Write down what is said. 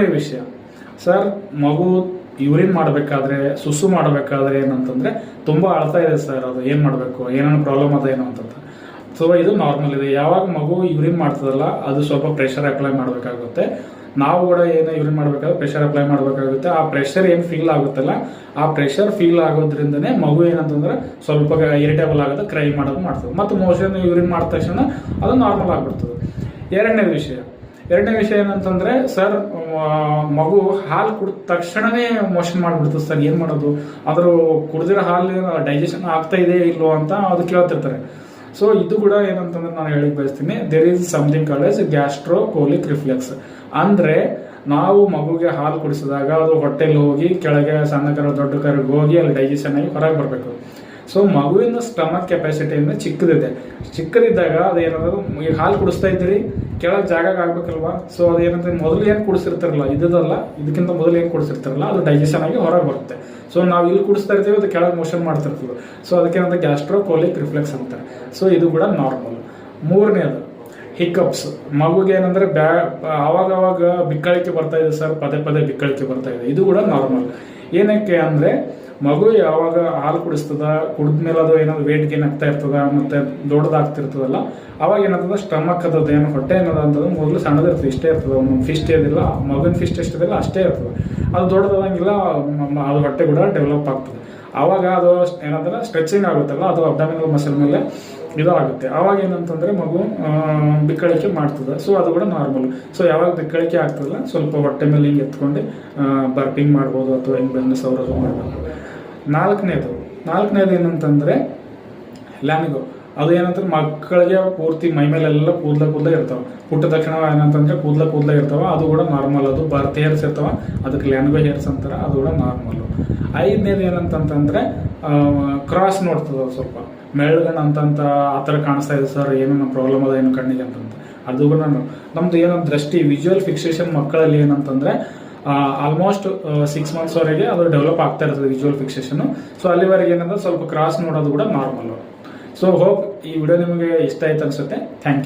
ವಿಷಯ. ಸರ್, ಮಗು ಯೂರಿನ್ ಮಾಡಬೇಕಾದ್ರೆ ಸುಸು ಮಾಡಬೇಕಾದ್ರೆ ಏನಂತಂದ್ರೆ ತುಂಬಾ ಅಳ್ತಾ ಇದೆ ಸರ್ ಅದು. ಏನ್ ಮಾಡಬೇಕು? ಏನೇನು ಪ್ರಾಬ್ಲಮ್ ಅದ ಏನು ಅಂತಂತ. ಸೊ ಇದು ನಾರ್ಮಲ್ ಇದೆ. ಯಾವಾಗ ಮಗು ಯೂರಿನ್ ಮಾಡ್ತದಲ್ಲ, ಅದು ಸ್ವಲ್ಪ ಪ್ರೆಷರ್ ಅಪ್ಲೈ ಮಾಡಬೇಕಾಗುತ್ತೆ. ನಾವು ಕೂಡ ಏನು ಯೂರಿನ್ ಮಾಡಬೇಕಾದ್ರೆ ಪ್ರೆಷರ್ ಅಪ್ಲೈ ಮಾಡಬೇಕಾಗುತ್ತೆ. ಆ ಪ್ರೆಷರ್ ಏನು ಫೀಲ್ ಆಗುತ್ತಲ್ಲ, ಆ ಪ್ರೆಷರ್ ಫೀಲ್ ಆಗೋದ್ರಿಂದನೇ ಮಗು ಏನಂತಂದ್ರೆ ಸ್ವಲ್ಪ ಇರಿಟೇಬಲ್ ಆಗುತ್ತೆ ಕ್ರೈ ಮಾಡೋದು ಮಾಡ್ತದೆ. ಮತ್ತು ಮೋಷನ್ ಯೂರಿನ್ ಮಾಡಿದ ತಕ್ಷಣ ಅದು ನಾರ್ಮಲ್ ಆಗ್ಬಿಡ್ತದೆ. ಎರಡನೇ ವಿಷಯ. ಎರಡನೇ ವಿಷಯ ಏನಂತಂದ್ರೆ, ಸರ್ ಮಗು ಹಾಲು ಕುಡಿದ ತಕ್ಷಣವೇ ಮೋಷನ್ ಮಾಡಿಬಿಡ್ತು ಸರ್, ಏನು ಮಾಡೋದು? ಅದ್ರ ಕುಡಿದಿರೋ ಹಾಲು ಡೈಜೆಷನ್ ಆಗ್ತಾ ಇದೆ ಇಲ್ಲೋ ಅಂತ ಅದು ಕೇಳ್ತಿರ್ತಾರೆ. ಸೊ ಇದು ಕೂಡ ಏನಂತಂದ್ರೆ ನಾನು ಹೇಳಿ ಬಯಸ್ತೀನಿ there is something called as gastrocolic reflex ಅಂದ್ರೆ, ನಾವು ಮಗುಗೆ ಹಾಲು ಕುಡಿಸಿದಾಗ ಅದು ಹೊಟ್ಟೆಲಿ ಹೋಗಿ, ಕೆಳಗೆ ಸಣ್ಣ ಕರ, ದೊಡ್ಡ ಕರಗೆ ಹೋಗಿ ಅಲ್ಲಿ ಡೈಜೆಷನ್ ಆಗಿ ಹೊರಗೆ ಬರಬೇಕು. ಸೊ ಮಗುವಿನ ಸ್ಟಮಕ್ ಕೆಪಾಸಿಟಿ ಅಂದ್ರೆ ಚಿಕ್ಕದಿದೆ. ಚಿಕ್ಕದಿದ್ದಾಗ ಅದು ಈಗ ಹಾಲು ಕುಡಿಸ್ತಾ ಇದ್ದೀರಿ ಕೆಳಗೆ ಜಾಗ ಆಗ್ಬೇಕಲ್ವಾ? ಸೊ ಅದು ಏನಂದ್ರೆ ಮೊದಲು ಏನು ಕುಡಿಸಿರ್ತಾರಲ್ಲ ಇದಲ್ಲ ಇದಕ್ಕಿಂತ ಮೊದಲು ಏನು ಕುಡಿಸಿರ್ತಾರಲ್ಲ, ಅದು ಡೈಜೆಷನ್ ಆಗಿ ಹೊರಗೆ ಬರುತ್ತೆ. ಸೊ ನಾವು ಇಲ್ಲಿ ಕುಡಿಸ್ತಾ ಇರ್ತೀವಿ, ಅದು ಕೆಳಗೆ ಮೋಷನ್ ಮಾಡ್ತಿರ್ತೀವಿ ಸೊ ಅದಕ್ಕೆ ಏನಂತ ಗ್ಯಾಸ್ಟ್ರೋಕೋಲಿಕ್ ರಿಫ್ಲೆಕ್ಸ್ ಅಂತಾರೆ. ಸೊ ಇದು ಕೂಡ ನಾರ್ಮಲ್ ಮೂರನೇದು ಹಿಕಪ್ಸ್ ಮಗುಗೆ ಏನಂದ್ರೆ ಬ್ಯಾ ಅವಾಗ ಬಿಕ್ಕಳಿಕೆ ಬರ್ತಾ ಇದೆ ಸರ್, ಪದೇ ಪದೇ ಬಿಕ್ಕಳಿಕೆ ಬರ್ತಾ ಇದೆ. ಇದು ಕೂಡ ನಾರ್ಮಲ್ ಏನಕ್ಕೆ ಅಂದ್ರೆ ಮಗು ಯಾವಾಗ ಹಾಲು ಕುಡಿಸ್ತದ, ಕುಡಿದ್ಮೇಲೆ ಅದು ಏನಾದ್ರು ವೇಟ್ ಗೇನ್ ಆಗ್ತಾ ಇರ್ತದ, ಮತ್ತೆ ದೊಡ್ಡದಾಗ್ತಿರ್ತದಲ್ಲ, ಅವಾಗ ಏನಾಗ್ತದ ಸ್ಟಮಕ್ ಅದ ಏನು ಹೊಟ್ಟೆ ಏನದ ಅಂತಂದ್ರೆ ಮೊದಲು ಸಣ್ಣದಿರ್ತದೆ, ಇಷ್ಟೇ ಇರ್ತದೆ. ಒಂದು ಫಿಸ್ಟ್ ಏನಿಲ್ಲ ಮಗನ ಫಿಸ್ಟ್ ಎಷ್ಟಿದೆಲ್ಲ ಅಷ್ಟೇ ಇರ್ತದೆ. ಅದು ದೊಡ್ಡದಾದಂಗಿಲ್ಲ ಅದು ಹೊಟ್ಟೆ ಕೂಡ ಡೆವಲಪ್ ಆಗ್ತದೆ. ಆವಾಗ ಅದು ಏನಂದ್ರೆ ಸ್ಟ್ರೆಚಿಂಗ್ ಆಗುತ್ತಲ್ಲ, ಅದು ಅಬ್ಡಮಿನಲ್ ಮಸಲ್ ಮೇಲೆ ಇದಾಗುತ್ತೆ. ಆವಾಗ ಏನಂತಂದ್ರೆ ಮಗು ಬಿಕ್ಕಳಿಕೆ ಮಾಡ್ತದೆ. ಸೊ ಅದು ಕೂಡ ನಾರ್ಮಲ್ ಸೊ ಯಾವಾಗ ಬಿಕ್ಕಳಿಕೆ ಆಗ್ತದಲ್ಲ, ಸ್ವಲ್ಪ ಹೊಟ್ಟೆ ಮೇಲೆ ಹಿಂಗೆ ಎತ್ಕೊಂಡು ಬರ್ಪಿಂಗ್ ಮಾಡ್ಬೋದು ಅಥವಾ ಹಿಂಗೆ ಬೆನ್ನು ಸೌರದು ಮಾಡ್ಬೋದು. ನಾಲ್ಕನೇದು. ನಾಲ್ಕನೇದು ಏನಂತಂದ್ರೆ, ಲ್ಯಾಮಿಗೋ. ಅದು ಏನಂದ್ರೆ ಮಕ್ಕಳಿಗೆ ಪೂರ್ತಿ ಮೈ ಮೇಲೆಲ್ಲ ಕೂದಲ ಕೂದಲ ಇರ್ತಾವ. ಹುಟ್ಟ ತಕ್ಷಣ ಏನಂತಂದ್ರೆ ಕೂದಲ ಕೂದಲ ಇರ್ತಾವ. ಅದು ಕೂಡ ನಾರ್ಮಲ್ ಅದು. ಬರ್ತ್ ಹೇರ್ಸ್ ಇರ್ತಾವ. ಅದಕ್ಕೆ ಲ್ಯಾನ್ಗೋ ಹೇರ್ಸ್ ಅಂತಾರೆ. ಅದು ಕೂಡ ನಾರ್ಮಲ್ ಐದನೇದು ಏನಂತಂತಂದ್ರೆ ಕ್ರಾಸ್ ನೋಡ್ತದೆ ಸ್ವಲ್ಪ. ಮೆಳ್ಗಣ ಅಂತಂತ ಆ ಥರ ಕಾಣಿಸ್ತಾ ಇದೆ ಸರ್. ಏನೋ ಪ್ರಾಬ್ಲಮ್ ಅದ ಏನು ಕಣ್ಣಿಗೆ ಅಂತಂತ. ಅದು ಕೂಡ ನಮ್ದು ಏನೋ ದೃಷ್ಟಿ ವಿಜುವಲ್ ಫಿಕ್ಸೇಷನ್ ಮಕ್ಕಳಲ್ಲಿ ಏನಂತಂದ್ರೆ ಆಲ್ಮೋಸ್ಟ್ ಸಿಕ್ಸ್ ಮಂತ್ಸ್ ವರೆಗೆ ಅದು ಡೆವಲಪ್ ಆಗ್ತಾ ಇರ್ತದೆ ವಿಜುವಲ್ ಫಿಕ್ಸೇಷನ್ ಸೊ ಅಲ್ಲಿವರೆಗೆ ಏನಂದ್ರೆ ಸ್ವಲ್ಪ ಕ್ರಾಸ್ ನೋಡೋದು ಕೂಡ ನಾರ್ಮಲ್ ಸೊ ಹೋಪ್ ಈ ವಿಡಿಯೋ ನಿಮಗೆ ಇಷ್ಟ ಆಯ್ತು ಅನ್ಸುತ್ತೆ. Thank you